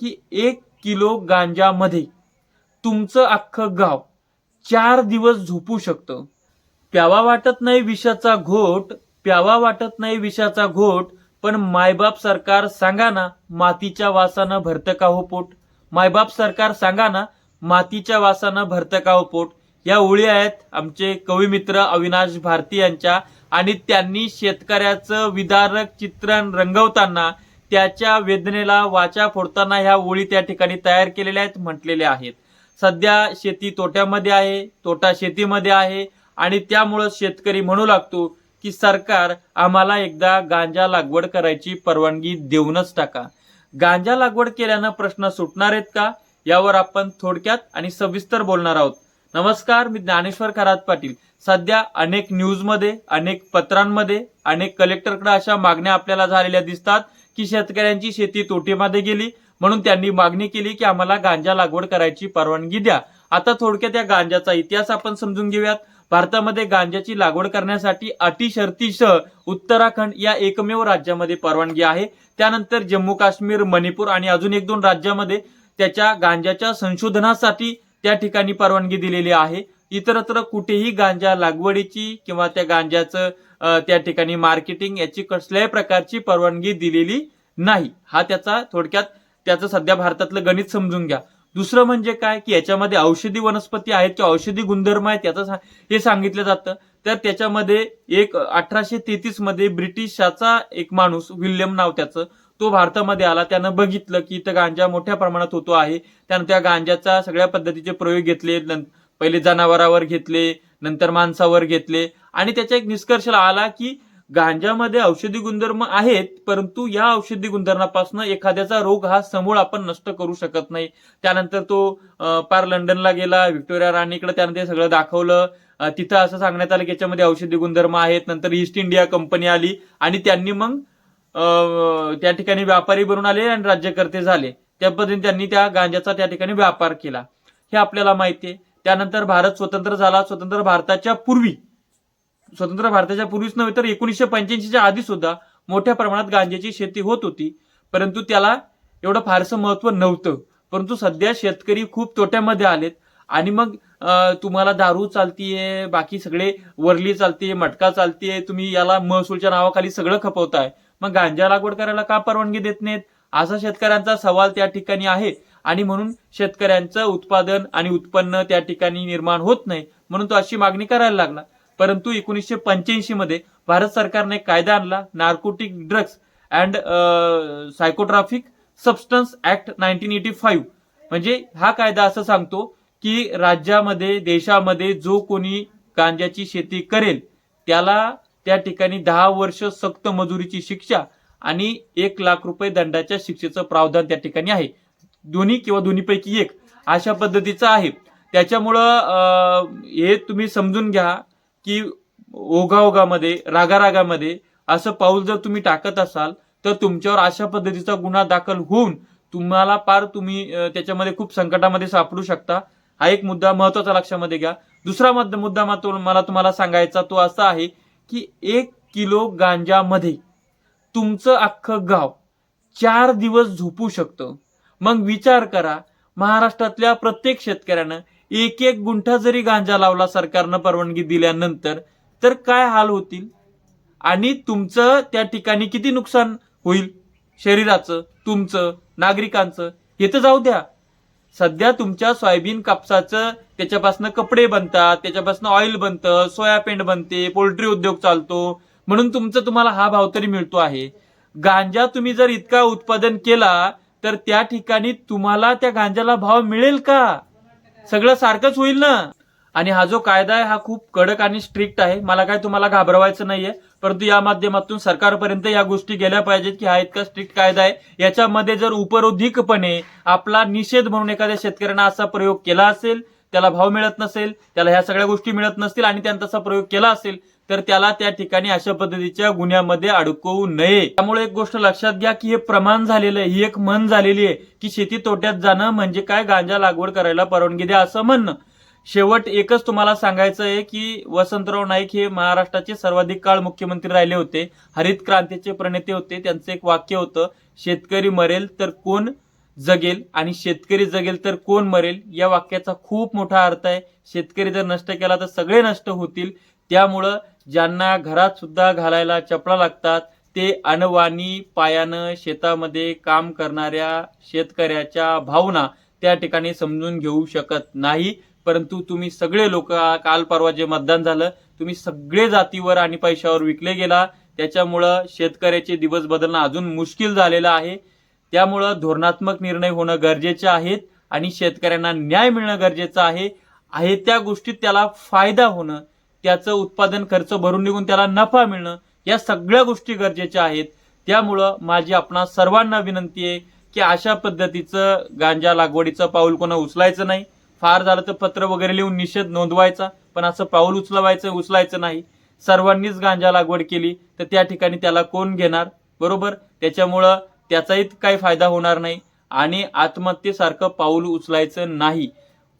की एक किलो गांजामध्ये तुमचं अख्खं गाव चार दिवस झोपू शकतं. प्यावा वाटत नाही विषाचा घोट प्यावा वाटत नाही विषाचा घोट पण मायबाप सरकार सांगा ना मातीच्या वासानं भरतं का हो पोट? मायबाप सरकार सांगा ना मातीच्या वासानं भरतं का हो पोट? या ओळी आहेत आमचे कविमित्र अविनाश भारती यांच्या आणि त्यांनी शेतकऱ्याचं विदारक चित्रण रंगवताना त्याच्या वेदनेला वाचा फोडताना ह्या ओळी त्या ठिकाणी तयार केलेल्या आहेत म्हटलेल्या आहेत. सध्या शेती तोट्यामध्ये आहे तोटा शेतीमध्ये आहे आणि त्यामुळं शेतकरी म्हणू लागतो की सरकार आम्हाला एकदा गांजा लागवड करायची परवानगी देऊनच टाका. गांजा लागवड केल्यानं प्रश्न सुटणार आहेत का? यावर आपण थोडक्यात आणि सविस्तर बोलणार आहोत. नमस्कार मी ज्ञानेश्वर खरात पाटील. सध्या अनेक न्यूजमध्ये अनेक पत्रांमध्ये अनेक कलेक्टरकडे अशा मागण्या आपल्याला झालेल्या दिसतात. की शेतकऱ्यांची शेती तोटीमध्ये गेली म्हणून त्यांनी मागणी केली की आम्हाला गांजा लागवड करायची परवानगी द्या. आता थोडक्यात या गांजाचा इतिहास आपण समजून घेऊयात. भारतामध्ये गांजाची लागवड करण्यासाठी अटी शर्तीसह उत्तराखंड या एकमेव राज्यामध्ये परवानगी आहे. त्यानंतर जम्मू काश्मीर मणिपूर आणि अजून एक दोन राज्यामध्ये त्याच्या गांजाच्या संशोधनासाठी त्या ठिकाणी परवानगी दिलेली आहे. इतरत्र कुठेही गांजा लागवडीची किंवा त्या गांजाचं त्या ठिकाणी मार्केटिंग याची कसल्याही प्रकारची परवानगी दिलेली नाही. हा त्याचा थोडक्यात त्याचं सध्या भारतातलं गणित समजून घ्या. दुसरं म्हणजे काय? की याच्यामध्ये औषधी वनस्पती आहेत किंवा औषधी गुणधर्म आहेत याचं हे सांगितलं जातं. तर त्याच्यामध्ये एक अठराशे तेहतीसमध्ये ब्रिटिशाचा एक माणूस विल्यम नाव त्याचं तो भारतामध्ये आला. त्यानं बघितलं की इथं गांजा मोठ्या प्रमाणात होतो आहे. त्यानं त्या गांजाचा सगळ्या पद्धतीचे प्रयोग घेतले. पहिले जनावरावर घेतले नंतर माणसावर घेतले. आणि त्याचा एक निष्कर्ष आला की गांजामध्ये औषधी गुणधर्म आहेत परंतु या औषधी गुणधर्मापासून एखाद्याचा रोग हा समूळ आपण नष्ट करू शकत नाही. त्यानंतर तो पार लंडनला गेला व्हिक्टोरिया राणीकडे त्यानंतर सगळं दाखवलं. तिथं असं सांगण्यात आलं की याच्यामध्ये औषधी गुणधर्म आहेत. नंतर ईस्ट इंडिया कंपनी आली आणि त्यांनी मग त्या ठिकाणी व्यापारी बनून आले आणि राज्यकर्ते झाले. त्या पद्धतीने त्यांनी त्या गांजाचा त्या ठिकाणी व्यापार केला. हे आपल्याला माहिती आहे. त्यानंतर भारत स्वतंत्र झाला स्वतंत्र भारताच्या पूर्वी. स्वतंत्र भारताच्या पूर्वीच नव्हे तर एकोणीसशे पंच्याऐंशीच्या आधी सुद्धा मोठ्या प्रमाणात गांज्याची शेती होत होती. परंतु त्याला एवढं फारसं महत्त्व नव्हतं. परंतु सध्या शेतकरी खूप तोट्यामध्ये आलेत. आणि मग तुम्हाला दारू चालतीये बाकी सगळे वरली चालतीये मटका चालतीये तुम्ही याला महसूलच्या नावाखाली सगळं खपवताय. मग गांजा लागवड करायला का परवानगी देत नाहीत? असा शेतकऱ्यांचा सवाल त्या ठिकाणी आहे. आणि म्हणून शेतकऱ्यांचं उत्पादन आणि उत्पन्न त्या ठिकाणी निर्माण होत नाही म्हणून तो अशी मागणी करायला लागला. परंतु एकोणीसशे पंच्याऐंशी मध्ये भारत सरकारने एक कायदा आणला narcotic drugs and psychotropic substance act nineteen eighty five म्हणजे हा कायदा असं सांगतो की राज्यामध्ये देशामध्ये जो कोणी गांजाची शेती करेल त्याला त्या ठिकाणी दहा वर्ष सक्त मजुरीची शिक्षा आणि एक लाख रुपये दंडाच्या शिक्षेचं प्रावधान त्या ठिकाणी आहे. दोन्ही किंवा दोन्हीपैकी एक अशा पद्धतीचं आहे. त्याच्यामुळं हे तुम्ही समजून घ्या की ओघाओघामध्ये रागारागामध्ये असं पाऊल जर तुम्ही टाकत असाल तर तुमच्यावर अशा पद्धतीचा गुन्हा दाखल होऊन तुम्हाला पार तुम्ही त्याच्यामध्ये खूप संकटामध्ये सापडू शकता. हा एक मुद्दा महत्त्वाचा लक्षामध्ये घ्या. दुसरा मुद्दा मला तुम्हाला सांगायचा तो असा आहे की एक किलो गांजामध्ये तुमचं अख्खं गाव चार दिवस झोपू शकतं. मग विचार करा महाराष्ट्रातल्या प्रत्येक शेतकऱ्यानं एक एक गुंठा जरी गांजा लावला सरकारनं परवानगी दिल्यानंतर तर काय हाल होतील? आणि तुमचं त्या ठिकाणी किती नुकसान होईल? शरीराचं तुमचं नागरिकांचं हे तर जाऊ द्या. सध्या तुमच्या सोयाबीन कापसाचं त्याच्यापासून कपडे बनतात त्याच्यापासून ऑइल बनतं सोयाबीन बनते पोल्ट्री उद्योग चालतो म्हणून तुमचं तुम्हाला हा भाव तरी मिळतो आहे. गांजा तुम्ही जर इतका उत्पादन केला तर त्या ठिकाणी तुम्हाला त्या गांजाला भाव मिळेल का? सगळं सारखंच होईल ना? आणि हा जो कायदा आहे हा खूप कडक आणि स्ट्रिक्ट आहे. मला काय तुम्हाला घाबरवायचं नाहीये. परंतु या माध्यमातून सरकारपर्यंत या गोष्टी गेल्या पाहिजेत की हा इतका स्ट्रिक्ट कायदा आहे. याच्यामध्ये जर उपरोधिकपणे आपला निषेध म्हणून एखाद्या शेतकऱ्यांना असा प्रयोग केला असेल त्याला भाव मिळत नसेल त्याला ह्या सगळ्या गोष्टी मिळत नसतील आणि त्यानं तसा प्रयोग केला असेल तर त्याला त्या ठिकाणी अशा पद्धतीच्या गुन्ह्यामध्ये अडकवू नये. त्यामुळे एक गोष्ट लक्षात घ्या की हे प्रमाण झालेलं आहे. ही एक म्हण झालेली आहे की शेती तोट्यात जाणं म्हणजे काय? गांजा लागवड करायला परवानगी द्या असं म्हणणं. शेवट एकच तुम्हाला सांगायचं आहे की वसंतराव नाईक हे महाराष्ट्राचे सर्वाधिक काळ मुख्यमंत्री राहिले होते. हरित क्रांतीचे प्रणेते होते. त्यांचं एक वाक्य होतं शेतकरी मरेल तर कोण जगेल आणि शेतकरी जगेल तर कोण मरेल? या वाक्याचा खूप मोठा अर्थ आहे. शेतकरी जर नष्ट केला तर सगळे नष्ट होतील. त्यामुळं ज्यांना घरात सुद्धा घालायला चपला लागतात ते अनवाणी पायानं शेतामध्ये काम करणाऱ्या शेतकऱ्याच्या भावना त्या ठिकाणी समजून घेऊ शकत नाही. परंतु तुम्ही सगळे लोक काल परवा जे मतदान झालं तुम्ही सगळे जातीवर आणि पैशावर विकले गेला. त्याच्यामुळं शेतकऱ्याचे दिवस बदलणं अजून मुश्किल झालेलं आहे. त्यामुळं धोरणात्मक निर्णय होणं गरजेचे आहेत आणि शेतकऱ्यांना न्याय मिळणं गरजेचं आहे. आहे त्या गोष्टीत त्याला फायदा होणं त्याचं उत्पादन खर्च भरून निघून त्याला नफा मिळणं या सगळ्या गोष्टी गरजेच्या आहेत. त्यामुळं माझी आपणा सर्वांना विनंती आहे की अशा पद्धतीचं गांजा लागवडीचं पाऊल कोणा उचलायचं नाही. फार झालं तर पत्र वगैरे लिहून निषेध नोंदवायचा पण असं पाऊल उचलवायचं उचलायचं नाही. सर्वांनीच गांजा लागवड केली तर त्या ठिकाणी त्याला कोण घेणार? बरोबर? त्याच्यामुळं त्याचाही काही फायदा होणार नाही आणि आत्महत्येसारखं पाऊल उचलायचं नाही.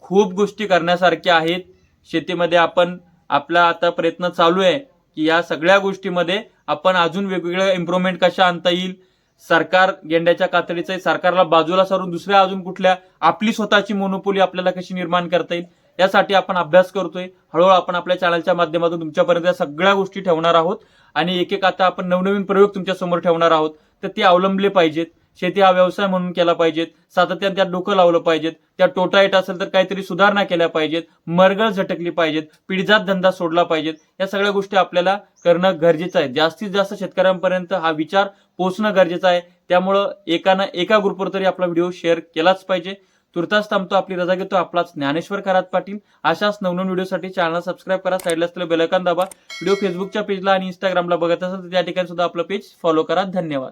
खूप गोष्टी करण्यासारख्या आहेत. शेतीमध्ये आपण आपला आता प्रयत्न चालू आहे की या सगळ्या गोष्टीमध्ये आपण अजून वेगवेगळ्या इम्प्रुव्हमेंट कशा आणता येईल? सरकार गेंड्याच्या कातडीचं आहे, सरकारला बाजूला सारून दुसऱ्या अजून कुठल्या? आपली स्वतःची मोनोपोली आपल्याला कशी निर्माण करता येईल? यासाठी आपण अभ्यास करतोय. हळूहळू आपण आपल्या चॅनलच्या माध्यमातून तुमच्यापर्यंत या सगळ्या गोष्टी ठेवणार आहोत. आणि एक एक आता आपण नवनवीन प्रयोग तुमच्यासमोर ठेवणार आहोत. तर ते अवलंबले पाहिजेत. शेती हा व्यवसाय म्हणून केला पाहिजेत. सातत्याने त्यात डोकं लावलं पाहिजेत. त्या तोटा येत असेल तर काहीतरी सुधारणा केल्या पाहिजेत. मरगळ झटकली पाहिजेत. पिढीजात धंदा सोडला पाहिजेत. या सगळ्या गोष्टी आपल्याला करणं गरजेचं आहे. जास्तीत जास्त शेतकऱ्यांपर्यंत हा विचार पोहोचणं गरजेचं आहे. त्यामुळं एकानं एका ग्रुपवर तरी आपला व्हिडिओ शेअर केलाच पाहिजे. तुर्तास थांबतो. आपली रजा घेतो. आपलाच ज्ञानेश्वर खरात पाटील. अशाच नवनवीन व्हिडिओसाठी चॅनल सबस्क्राईब करा. साईडला असलेलं बेलैकन दाबा. व्हिडिओ फेसबुकच्या पेजला आणि इंस्टाग्रामला बघत असाल तर त्या ठिकाणी सुद्धा आपलं पेज फॉलो करा. धन्यवाद.